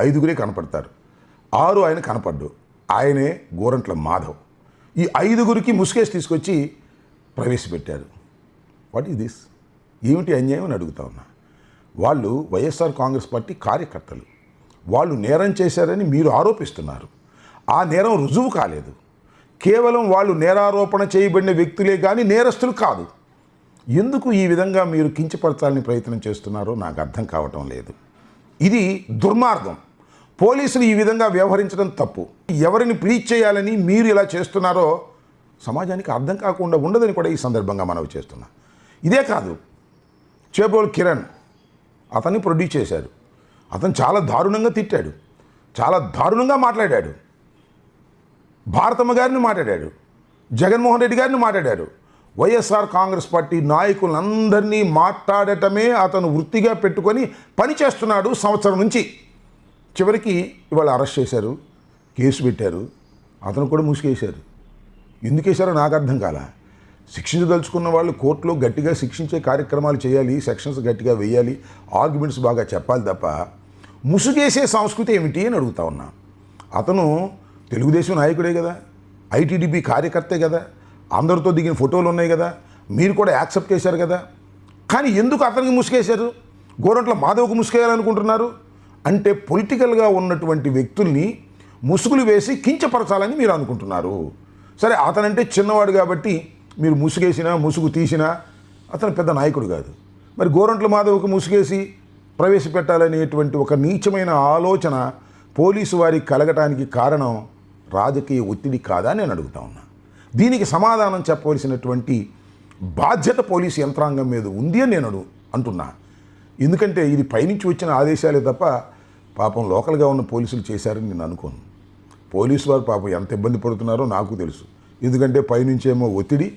ఐదుగురే కనపడతారు. ఆరు ఆయన కనపడ్డు. ఆయనే గోరంట్ల మాధవ్. ఈ ఐదుగురికి ముసుగేసి తీసుకొచ్చి ప్రవేశపెట్టారు. వాట్ ఈస్ దిస్ ఏమిటి అన్యాయం అని అడుగుతా ఉన్నా. వాళ్ళు వైఎస్ఆర్ కాంగ్రెస్ పార్టీ కార్యకర్తలు. వాళ్ళు నేరం చేశారని మీరు ఆరోపిస్తున్నారు. ఆ నేరం రుజువు కాలేదు. కేవలం వాళ్ళు నేరారోపణ చేయబడిన వ్యక్తులే కానీ నేరస్తులు కాదు. ఎందుకు ఈ విధంగా మీరు కించపరచాలని ప్రయత్నం చేస్తున్నారో నాకు అర్థం కావటం లేదు. ఇది దుర్మార్గం. పోలీసులు ఈ విధంగా వ్యవహరించడం తప్పు. ఎవరిని ప్రీచ్ చేయాలని మీరు ఇలా చేస్తున్నారో సమాజానికి అర్థం కాకుండా ఉండదని కూడా ఈ సందర్భంగా మనవి చేస్తున్నా. ఇదే కాదు చేబోల్ కిరణ్ అతన్ని ప్రొడ్యూస్ చేశారు అతను చాలా దారుణంగా తిట్టాడు. చాలా దారుణంగా మాట్లాడాడు. భారతమ్మ గారిని మాట్లాడాడు. జగన్మోహన్ రెడ్డి గారిని మాట్లాడాడు. వైఎస్ఆర్ కాంగ్రెస్ పార్టీ నాయకులందరినీ మాట్లాడటమే అతను వృత్తిగా పెట్టుకొని పని చేస్తున్నాడు సంవత్సరం నుంచి. చివరికి ఇవాళ అరెస్ట్ చేశారు కేసు పెట్టారు అతను కూడా ముసుగేశారు. ఎందుకు వేశారో నాకు అర్థం కాల. శిక్షించదలుచుకున్న వాళ్ళు కోర్టులో గట్టిగా శిక్షించే కార్యక్రమాలు చేయాలి సెక్షన్స్ గట్టిగా వేయాలి ఆర్గ్యుమెంట్స్ బాగా చెప్పాలి తప్ప ముసుగేసే సంస్కృతి ఏమిటి అని అడుగుతా ఉన్నా. అతను తెలుగుదేశం నాయకుడే కదా ఐటీడీపీ కార్యకర్తే కదా అందరితో దిగిన ఫోటోలు ఉన్నాయి కదా మీరు కూడా యాక్సెప్ట్ చేశారు కదా. కానీ ఎందుకు అతనికి ముసుగేశారు? గోరంట్ల మాధవ్కు ముసుగేయాలనుకుంటున్నారు? అంటే పొలిటికల్గా ఉన్నటువంటి వ్యక్తుల్ని ముసుగులు వేసి కించపరచాలని మీరు అనుకుంటున్నారు. సరే అతనంటే చిన్నవాడు కాబట్టి మీరు ముసుగేసినా ముసుగు తీసినా అతను పెద్ద నాయకుడు కాదు. మరి గోరంట్ల మాధవ్కి ముసుగేసి ప్రవేశపెట్టాలనేటువంటి ఒక నీచమైన ఆలోచన పోలీసు వారికి కలగటానికి కారణం రాజకీయ ఒత్తిడి కాదా నేను అడుగుతా ఉన్నా. దీనికి సమాధానం చెప్పవలసినటువంటి బాధ్యత పోలీసు యంత్రాంగం మీద ఉంది అని నేను అంటున్నా. ఎందుకంటే ఇది పైనుంచి వచ్చిన ఆదేశాలే తప్ప పాపం లోకల్గా ఉన్న పోలీసులు చేశారని నేను అనుకోను. పోలీసు వారు పాపం ఎంత ఇబ్బంది పడుతున్నారో నాకు తెలుసు. ఎందుకంటే పైనుంచేమో ఒత్తిడి